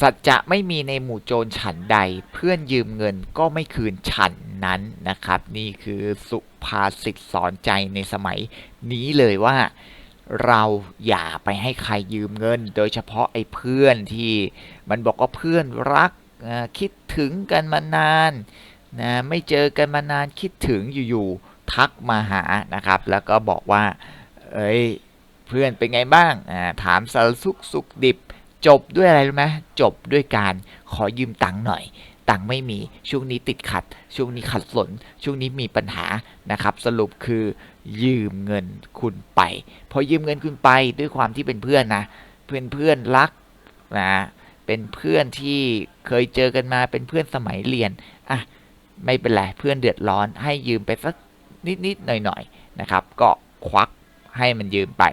สัจจะไม่มีในหมู่โจรฉันใด เพื่อนยืมเงินก็ไม่คืนฉันนั้นนะครับ นี่คือสุภาษิตสอนใจในสมัยนี้เลยว่าเราอย่าไปให้ใครยืมเงิน โดยเฉพาะไอ้เพื่อนที่มันบอกว่าเพื่อนรักคิดถึงกันมานานนะไม่เจอกันมานานคิดถึงอยู่ๆทักมาหานะครับ แล้วก็บอกว่า เอ้ยเพื่อนเป็นไงบ้างถามสารสุขสุขดิบ จบด้วยอะไรรู้ไหมจบด้วยการขอยืมตังค์หน่อย ตังค์ไม่มีช่วงนี้ติดขัด ช่วงนี้ขัดสน ช่วงนี้มีปัญหานะครับ สรุปคือยืมเงินคุณไป พอยืมเงินคุณไปด้วยความที่เป็นเพื่อนนะ เพื่อนเพื่อนรักนะเป็นเพื่อนที่เคยเจอกันมาเป็นเพื่อนสมัยเรียนอะไม่เป็นไรเพื่อนเดือดร้อนให้ยืมไปสักนิดๆหน่อยๆนะครับ ก็ควักให้มันยืมไป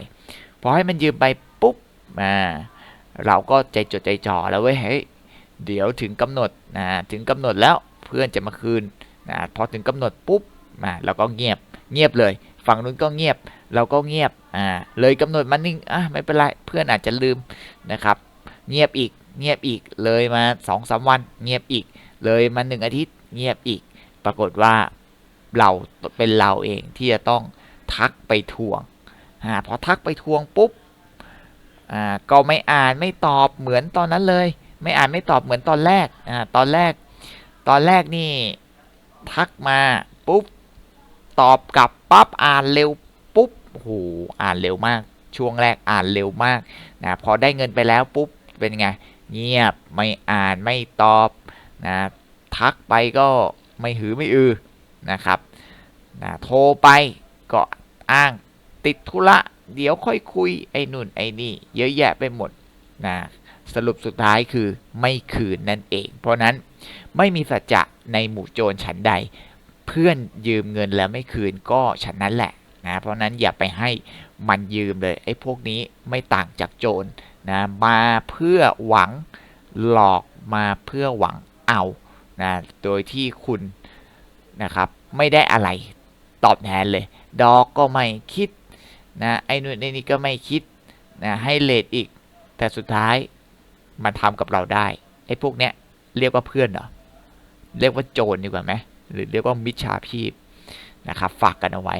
พอให้มันยืมไปปุ๊บอ่า เราก็ใจจดใจจ่อแล้วเว้ยเฮ้ยเดี๋ยวถึงกำหนดนะถึงกำหนดแล้วเพื่อนจะมาคืนนะพอถึงกำหนดปุ๊บมาเราก็เงียบเงียบเลย ฝั่งนู้นก็เงียบเราก็เงียบอ่าเลยกำหนดมานิ่งอะไม่เป็นไรเพื่อนอาจจะลืมนะครับ เงียบอีกเงียบอีกเลยมาสองสามวัน เงียบอีกเลยมาหนึ่งอาทิตย์เงียบอีก ปรากฏว่าเราเป็นเราเองที่จะต้องทักไปทวงอ่าพอทักไปทวงปุ๊บ อ่าก็ไม่อ่านไม่ตอบเหมือนตอนนั้นเลย ไม่อ่านไม่ตอบเหมือนตอนแรกอ่าตอนแรก ตอนแรกนี่ทักมาปุ๊บตอบกลับปั๊บอ่านเร็วปุ๊บโอ้โหอ่านเร็วมาก ช่วงแรกอ่านเร็วมากนะพอได้เงินไปแล้วปุ๊บเป็นไงเงียบไม่อ่านไม่ตอบนะทักไปก็ไม่หือไม่อือนะครับนะโทรไปก็อ้างติดธุระ เดี๋ยวค่อยคุยไอ้นู่นไอ้นี่เยอะแยะไปหมดนะสรุปสุดท้ายคือไม่คืนนั่นเอง เพราะนั้นไม่มีสัจจะในหมู่โจรฉันใด เพื่อนยืมเงินแล้วไม่คืนก็ฉันนั้นแหละนะเพราะนั้นอย่าไปให้มันยืมเลยไอ้พวกนี้ไม่ต่างจากโจรนะมาเพื่อหวังหลอกมาเพื่อหวังเอานะโดยที่คุณนะครับไม่ได้อะไรตอบแทนเลย ดอกก็ไม่คิด นะไอ้นู่นไอ้นี่ก็ไม่คิดนะให้เลทอีก แต่สุดท้ายมันทำกับเราได้ไอ้พวกเนี้ยเรียกว่าเพื่อนเหรอเรียกว่าโจรดีกว่าไหมหรือเรียกว่ามิจฉาชีพนะครับฝากกันเอาไว้